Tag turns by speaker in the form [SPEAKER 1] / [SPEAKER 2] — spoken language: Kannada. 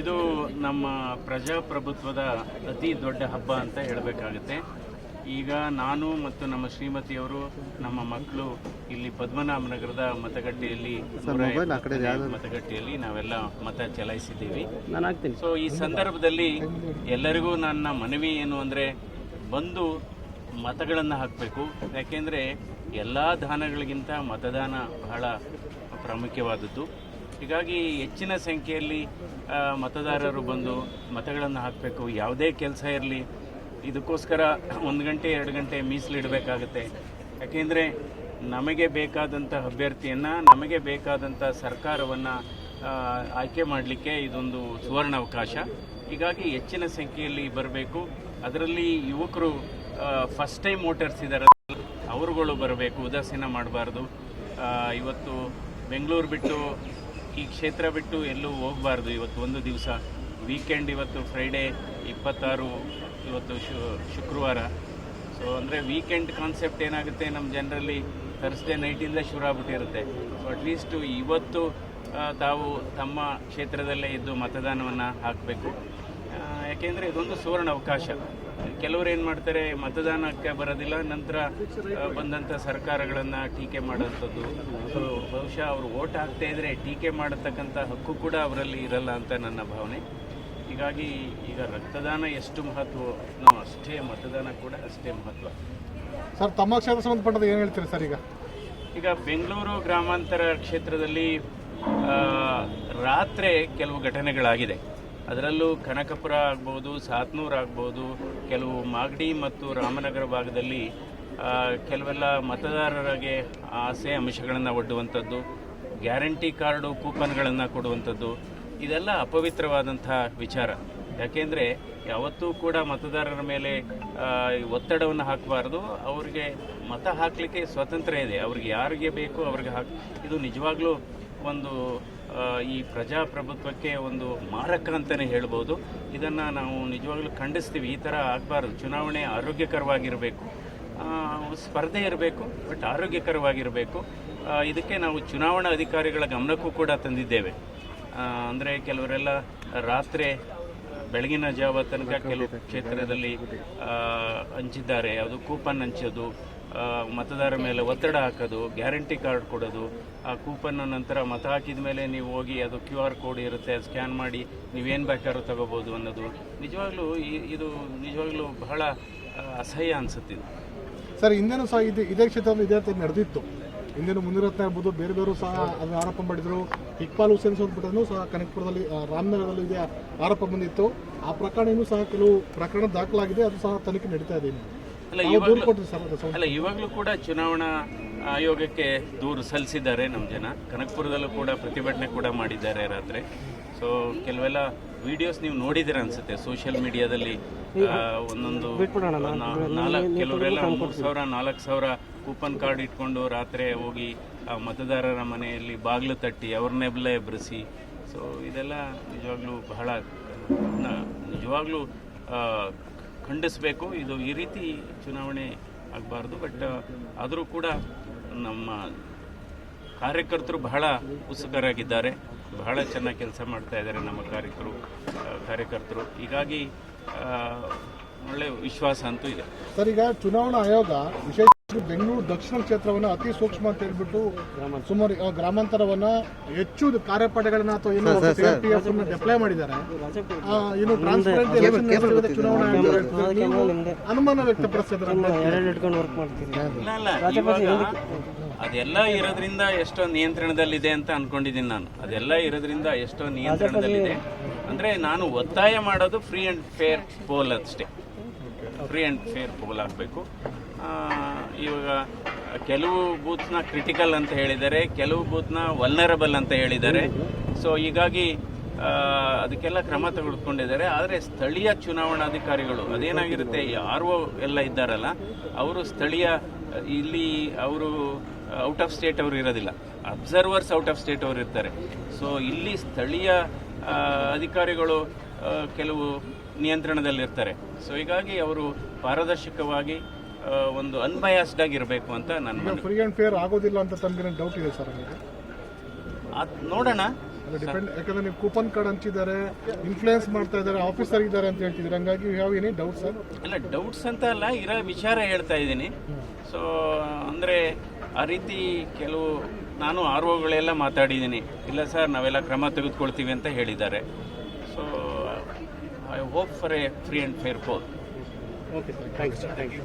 [SPEAKER 1] ಇದು ನಮ್ಮ ಪ್ರಜಾಪ್ರಭುತ್ವದ ಅತಿ ದೊಡ್ಡ ಹಬ್ಬ ಅಂತ ಹೇಳಬೇಕಾಗುತ್ತೆ. ಈಗ ನಾನು ಮತ್ತು ನಮ್ಮ ಶ್ರೀಮತಿಯವರು ನಮ್ಮ ಮಕ್ಕಳು ಇಲ್ಲಿ ಪದ್ಮನಾಭನಗರದ ಮತಗಟ್ಟೆಯಲ್ಲಿ ಮತಗಟ್ಟೆಯಲ್ಲಿ ನಾವೆಲ್ಲ ಮತ ಚಲಾಯಿಸಿದ್ದೀವಿ. ಸೊ ಈ ಸಂದರ್ಭದಲ್ಲಿ ಎಲ್ಲರಿಗೂ ನನ್ನ ಮನವಿ ಏನು ಅಂದರೆ ಬಂದು ಮತಗಳನ್ನು ಹಾಕಬೇಕು. ಯಾಕೆಂದರೆ ಎಲ್ಲ ದಾನಗಳಿಗಿಂತ ಮತದಾನ ಬಹಳ ಪ್ರಾಮುಖ್ಯವಾದದ್ದು. ಹೀಗಾಗಿ ಹೆಚ್ಚಿನ ಸಂಖ್ಯೆಯಲ್ಲಿ ಮತದಾರರು ಬಂದು ಮತಗಳನ್ನು ಹಾಕಬೇಕು. ಯಾವುದೇ ಕೆಲಸ ಇರಲಿ, ಇದಕ್ಕೋಸ್ಕರ ಒಂದು ಗಂಟೆ, ಎರಡು ಗಂಟೆ ಮೀಸಲಿಡಬೇಕಾಗತ್ತೆ ಯಾಕೆಂದರೆ ನಮಗೆ ಬೇಕಾದಂಥ ಅಭ್ಯರ್ಥಿಯನ್ನು, ನಮಗೆ ಬೇಕಾದಂಥ ಸರ್ಕಾರವನ್ನು ಆಯ್ಕೆ ಮಾಡಲಿಕ್ಕೆ ಇದೊಂದು ಸುವರ್ಣ ಅವಕಾಶ ಹೀಗಾಗಿ ಹೆಚ್ಚಿನ ಸಂಖ್ಯೆಯಲ್ಲಿ ಬರಬೇಕು. ಅದರಲ್ಲಿ ಯುವಕರು ಫಸ್ಟ್ ಟೈಮ್ ವೋಟರ್ಸ್ ಇದ್ದಾರೆ ಅವರುಗಳು ಬರಬೇಕು, ಉದಾಸೀನ ಮಾಡಬಾರ್ದು. ಇವತ್ತು ಬೆಂಗಳೂರು ಬಿಟ್ಟು ಈ ಕ್ಷೇತ್ರ ಬಿಟ್ಟು ಎಲ್ಲೂ ಹೋಗಬಾರ್ದು. ಇವತ್ತು ಒಂದು ದಿವಸ ವೀಕೆಂಡ್ ಇವತ್ತು ಫ್ರೈಡೇ ಇಪ್ಪತ್ತಾರು, ಇವತ್ತು ಶುಕ್ರವಾರ. ಸೊ ಅಂದರೆ ವೀಕೆಂಡ್ ಕಾನ್ಸೆಪ್ಟ್ ಏನಾಗುತ್ತೆ ನಮ್ಮ ಜನರಲ್ಲಿ ಥರ್ಸ್ಡೇ ನೈಟಿಂದ ಶುರು ಆಗ್ಬಿಟ್ಟಿರುತ್ತೆ. ಸೊ ಅಟ್ಲೀಸ್ಟು ಇವತ್ತು ತಾವು ತಮ್ಮ ಕ್ಷೇತ್ರದಲ್ಲೇ ಇದ್ದು ಮತದಾನವನ್ನು ಹಾಕಬೇಕು. ಯಾಕೆಂದರೆ ಇದೊಂದು ಸುವರ್ಣ ಅವಕಾಶ ಕೆಲವರು ಏನು ಮಾಡ್ತಾರೆ ಮತದಾನಕ್ಕೆ ಬರೋದಿಲ್ಲ ನಂತರ ಬಂದಂಥ ಸರ್ಕಾರಗಳನ್ನು ಟೀಕೆ ಮಾಡೋಂಥದ್ದು. ಸೊ ಬಹುಶಃ ಅವರು ಓಟ್ ಹಾಕ್ತಾ ಇದ್ದರೆ ಟೀಕೆ ಮಾಡತಕ್ಕಂಥ ಹಕ್ಕು ಕೂಡ ಅವರಲ್ಲಿ ಇರಲ್ಲ ಅಂತ ನನ್ನ ಭಾವನೆ. ಹೀಗಾಗಿ ಈಗ ರಕ್ತದಾನ ಎಷ್ಟು ಮಹತ್ವ ಅಷ್ಟೇ ಮತದಾನ ಕೂಡ ಅಷ್ಟೇ ಮಹತ್ವ.
[SPEAKER 2] ಸರ್ ತಮ್ಮ ಕ್ಷೇತ್ರ ಸಂಬಂಧಪಟ್ಟದ್ದು ಏನು ಹೇಳ್ತೀರಿ ಸರ್ ಈಗ?
[SPEAKER 1] ಈಗ ಬೆಂಗಳೂರು ಗ್ರಾಮಾಂತರ ಕ್ಷೇತ್ರದಲ್ಲಿ ರಾತ್ರಿ ಕೆಲವು ಘಟನೆಗಳಾಗಿದೆ. ಅದರಲ್ಲೂ ಕನಕಪುರ ಆಗ್ಬೋದು, ಸಾತ್ನೂರು ಆಗ್ಬೋದು, ಕೆಲವು ಮಾಗಡಿ ಮತ್ತು ರಾಮನಗರ ಭಾಗದಲ್ಲಿ ಕೆಲವೆಲ್ಲ ಮತದಾರರಿಗೆ ಆಸೆ ಅಂಶಗಳನ್ನು ಒಡ್ಡುವಂಥದ್ದು, ಗ್ಯಾರಂಟಿ ಕಾರ್ಡು, ಕೂಪನ್ಗಳನ್ನು ಕೊಡುವಂಥದ್ದು, ಇದೆಲ್ಲ ಅಪವಿತ್ರವಾದಂಥ ವಿಚಾರ. ಯಾಕೆಂದರೆ ಯಾವತ್ತೂ ಕೂಡ ಮತದಾರರ ಮೇಲೆ ಒತ್ತಡವನ್ನು ಹಾಕಬಾರ್ದು. ಅವರಿಗೆ ಮತ ಹಾಕಲಿಕ್ಕೆ ಸ್ವಾತಂತ್ರ್ಯ ಇದೆ. ಅವ್ರಿಗೆ ಯಾರಿಗೆ ಬೇಕು ಅವ್ರಿಗೆ ಹಾಕಿ, ಇದು ನಿಜವಾಗ್ಲೂ ಒಂದು ಈ ಪ್ರಜಾಪ್ರಭುತ್ವಕ್ಕೆ ಒಂದು ಮಾರಕ ಅಂತಲೇ ಹೇಳ್ಬೋದು. ಇದನ್ನು ನಾವು ನಿಜವಾಗ್ಲೂ ಖಂಡಿಸ್ತೀವಿ. ಈ ಥರ ಆಗಬಾರ್ದು. ಚುನಾವಣೆ ಆರೋಗ್ಯಕರವಾಗಿರಬೇಕು. ಸ್ಪರ್ಧೆ ಇರಬೇಕು ಬಟ್ ಆರೋಗ್ಯಕರವಾಗಿರಬೇಕು. ಇದಕ್ಕೆ ನಾವು ಚುನಾವಣಾ ಅಧಿಕಾರಿಗಳ ಗಮನಕ್ಕೂ ಕೂಡ ತಂದಿದ್ದೇವೆ. ಅಂದರೆ ಕೆಲವರೆಲ್ಲ ರಾತ್ರಿ ಬೆಳಗಿನ ಜಾವ ತನಕ ಕೆಲವು ಕ್ಷೇತ್ರದಲ್ಲಿ ಹಂಚಿದ್ದಾರೆ. ಅದು ಕೂಪನ್ ಹಂಚೋದು ಮತದಾರರ ಮೇಲೆ ಒತ್ತಡ ಹಾಕೋದು, ಗ್ಯಾರಂಟಿ ಕಾರ್ಡ್ ಕೊಡೋದು, ಆ ಕೂಪನ್ನ ನಂತರ ಮತ ಹಾಕಿದ ಮೇಲೆ ನೀವು ಹೋಗಿ ಅದು ಕ್ಯೂ ಆರ್ ಕೋಡ್ ಇರುತ್ತೆ, ಅದು ಸ್ಕ್ಯಾನ್ ಮಾಡಿ ನೀವೇನು ಬೇಕಾದ್ರೂ ತಗೋಬೋದು ಅನ್ನೋದು. ನಿಜವಾಗ್ಲೂ ಇದು ನಿಜವಾಗ್ಲೂ ಬಹಳ ಅಸಹ್ಯ ಅನಿಸುತ್ತಿದೆ
[SPEAKER 2] ಸರ್, ಹಿಂದೆನೂ ಸಹ ಇದು, ಇದೇ ಕ್ಷೇತ್ರದಲ್ಲಿ ಇದೇ ರೀತಿ ನಡೆದಿತ್ತು. ಹಿಂದೇನು ಮುನಿರತ್ನ ಎಂಬುದು ಬೇರೆ ಬೇರೆ ಸಹ ಅದನ್ನು ಆರೋಪ ಮಾಡಿದರು. ಇಕ್ಬಾಲ್ ಹುಸೇನ್ ಸಂಬಂಧಪಟ್ಟನು ಸಹ ಕನಕಪುರದಲ್ಲಿ ರಾಮನಗರದಲ್ಲಿ ಇದೆ ಆರೋಪ ಬಂದಿತ್ತು. ಆ ಪ್ರಕರಣ ಇನ್ನೂ ಸಹ ಕೆಲವು ಪ್ರಕರಣ ದಾಖಲಾಗಿದೆ, ಅದು ಸಹ ತನಿಖೆ ನಡೀತಾ ಇದೆ.
[SPEAKER 1] ಅಲ್ಲ ಇವಾಗಲೂ. ಅಲ್ಲ ಕೂಡ ಚುನಾವಣಾ ಆಯೋಗಕ್ಕೆ ದೂರು ಸಲ್ಲಿಸಿದ್ದಾರೆ ನಮ್ಮ ಜನ. ಕನಕಪುರದಲ್ಲೂ ಕೂಡ ಪ್ರತಿಭಟನೆ ಕೂಡ ಮಾಡಿದ್ದಾರೆ ರಾತ್ರಿ. ಸೊ ಕೆಲವೆಲ್ಲ ವಿಡಿಯೋಸ್ ನೀವು ನೋಡಿದಿರ ಅನ್ಸುತ್ತೆ ಸೋಷಿಯಲ್ ಮೀಡಿಯಾದಲ್ಲಿ ಒಂದೊಂದು ನಾಲ್ಕು ಕೆಲವರೆಲ್ಲ ಮೂರು ಸಾವಿರ ನಾಲ್ಕು ಸಾವಿರ ಕೂಪನ್ ಕಾರ್ಡ್ ಇಟ್ಕೊಂಡು ರಾತ್ರಿ ಹೋಗಿ ಆ ಮತದಾರರ ಮನೆಯಲ್ಲಿ ಬಾಗಿಲು ತಟ್ಟಿ ಅವ್ರನ್ನೆಲ್ಲ ಎಬ್ಬರಿಸಿ ಸೊ ಇದೆಲ್ಲ ನಿಜವಾಗ್ಲೂ ಬಹಳ ನಿಜವಾಗ್ಲೂ ಖಂಡಿಸಬೇಕು. ಇದು ಈ ರೀತಿ ಚುನಾವಣೆ ಆಗಬಾರ್ದು. ಬಟ್ ಆದರೂ ಕೂಡ ನಮ್ಮ ಕಾರ್ಯಕರ್ತರು ಬಹಳ ಉತ್ಸುಕರಾಗಿದ್ದಾರೆ. ಬಹಳ ಚೆನ್ನಾಗಿ ಕೆಲಸ ಮಾಡ್ತಾ ಇದ್ದಾರೆ ನಮ್ಮ ಕಾರ್ಯಕರು ಕಾರ್ಯಕರ್ತರು. ಹೀಗಾಗಿ ಒಳ್ಳೆ ವಿಶ್ವಾಸ ಅಂತೂ ಇದೆ.
[SPEAKER 2] ಸರ್, ಈಗ ಚುನಾವಣಾ ಆಯೋಗ ವಿಶೇಷ ಬೆಂಗಳೂರು ದಕ್ಷಿಣ ಕ್ಷೇತ್ರವನ್ನು ಅತಿ ಸೂಕ್ಷ್ಮ ಅಂತ ಹೇಳ್ಬಿಟ್ಟು ಸುಮಾರು ಗ್ರಾಮಾಂತರವನ್ನ ಹೆಚ್ಚು ಕಾರ್ಯಪಡೆಗಳನ್ನ ಅಥವಾ ಏನು ಡಿಪ್ಲೈ ಮಾಡಿದ್ದಾರೆ. ಇನ್ನು ಟ್ರಾನ್ಸ್ಪರೆಂಟ್ ಎಲೆಕ್ಷನ್ ನಡೆಸಿರೋದು ಚುನಾವಣಾ ಆಯೋಗ ಅನುಮಾನ ವ್ಯಕ್ತಪಡಿಸಿದ್ರೆ?
[SPEAKER 3] ಎರಡು ಇಟ್ಕೊಂಡು ವರ್ಕ್ ಮಾಡ್ತೀರಿ.
[SPEAKER 1] ಇಲ್ಲ ಇಲ್ಲ. ಇವಾಗ ಅದೆಲ್ಲ ಇರೋದ್ರಿಂದ ಎಷ್ಟೋ ನಿಯಂತ್ರಣದಲ್ಲಿದೆ ಅಂತ ಅನ್ಕೊಂಡಿದ್ದೀನಿ ನಾನು. ಅದೆಲ್ಲ ಇರೋದ್ರಿಂದ ಎಷ್ಟೋ ನಿಯಂತ್ರಣದಲ್ಲಿದೆ. ಅಂದ್ರೆ ನಾನು ಒತ್ತಾಯ ಮಾಡೋದು ಫ್ರೀ ಅಂಡ್ ಫೇರ್ ಪೋಲ್ ಅಷ್ಟೇ. ಫ್ರೀ ಅಂಡ್ ಫೇರ್ ಪೋಲ್ ಆಗಬೇಕು. ಇವಾಗ ಕೆಲವು ಬೂತ್ನ ಕ್ರಿಟಿಕಲ್ ಅಂತ ಹೇಳಿದ್ದಾರೆ, ಕೆಲವು ಬೂತ್ನ ವಲ್ನರಬಲ್ ಅಂತ ಹೇಳಿದ್ದಾರೆ. ಸೊ ಹೀಗಾಗಿ ಅದಕ್ಕೆಲ್ಲ ಕ್ರಮ ತೆಗೆದುಕೊಂಡಿದ್ದಾರೆ. ಆದರೆ ಸ್ಥಳೀಯ ಚುನಾವಣಾಧಿಕಾರಿಗಳು, ಅದೇನಾಗಿರುತ್ತೆ ಆರ್ ಎಲ್ಲ ಇದ್ದಾರಲ್ಲ, ಅವರು ಸ್ಥಳೀಯ, ಇಲ್ಲಿ ಅವರು ಔಟ್ ಆಫ್ ಸ್ಟೇಟ್ ಅವರು ಇರೋದಿಲ್ಲ. ಅಬ್ಸರ್ವರ್ಸ್ ಔಟ್ ಆಫ್ ಸ್ಟೇಟ್ ಅವರು ಇರ್ತಾರೆ. ಸೊ ಇಲ್ಲಿ ಸ್ಥಳೀಯ ಅಧಿಕಾರಿಗಳು ಕೆಲವು ನಿಯಂತ್ರಣದಲ್ಲಿರ್ತಾರೆ. ಸೊ ಹೀಗಾಗಿ ಅವರು ಪಾರದರ್ಶಕವಾಗಿ ಒಂದು ಅನ್ಬಯಾಸ್ಡ್ ಆಗಿರಬೇಕು ಅಂತ ನನ್ನ ಮನವಿ.
[SPEAKER 2] ಫ್ರೀ ಅಂಡ್ ಫೇರ್ ಆಗೋದಿಲ್ಲ ಅಂತ ತಮ್ಗೆ ಡೌಟ್ ಇದೆ ಸರ್
[SPEAKER 1] ಅದ್ ನೋಡೋಣ.
[SPEAKER 2] ಡಿಪೆಂಡ್ ಯಾಕಂದ್ರೆ ನೀವು ಕೂಪನ್ ಕಾರ್ಡ್ ಹಂಚಿದ್ದಾರೆ ಇನ್ಫ್ಲೂಯೆನ್ಸ್ ಮಾಡ್ತಾ ಇದ್ದಾರೆ ಆಫೀಸರ್ ಇದ್ದಾರೆ ಅಂತ ಹೇಳ್ತಿದ್ದಾರೆ. ಹಂಗಾಗಿ ಯಾವ ಹ್ಯಾವ್ ಡೌಟ್ ಸರ್
[SPEAKER 1] ಅಲ್ಲ ಡೌಟ್ಸ್ ಅಂತ ಅಲ್ಲ ಇರೋ ವಿಚಾರ ಹೇಳ್ತಾ ಇದ್ದೀನಿ. ಸೊ ಅಂದರೆ ಆ ರೀತಿ ಕೆಲವು ನಾನು ಆರ್ ಒಗಳೆಲ್ಲ ಮಾತಾಡಿದ್ದೀನಿ. ಇಲ್ಲ ಸರ್ ನಾವೆಲ್ಲ ಕ್ರಮ ತೆಗೆದುಕೊಳ್ತೀವಿ ಅಂತ ಹೇಳಿದ್ದಾರೆ. So I hope for a free and fair for
[SPEAKER 3] okay sir thanks thank you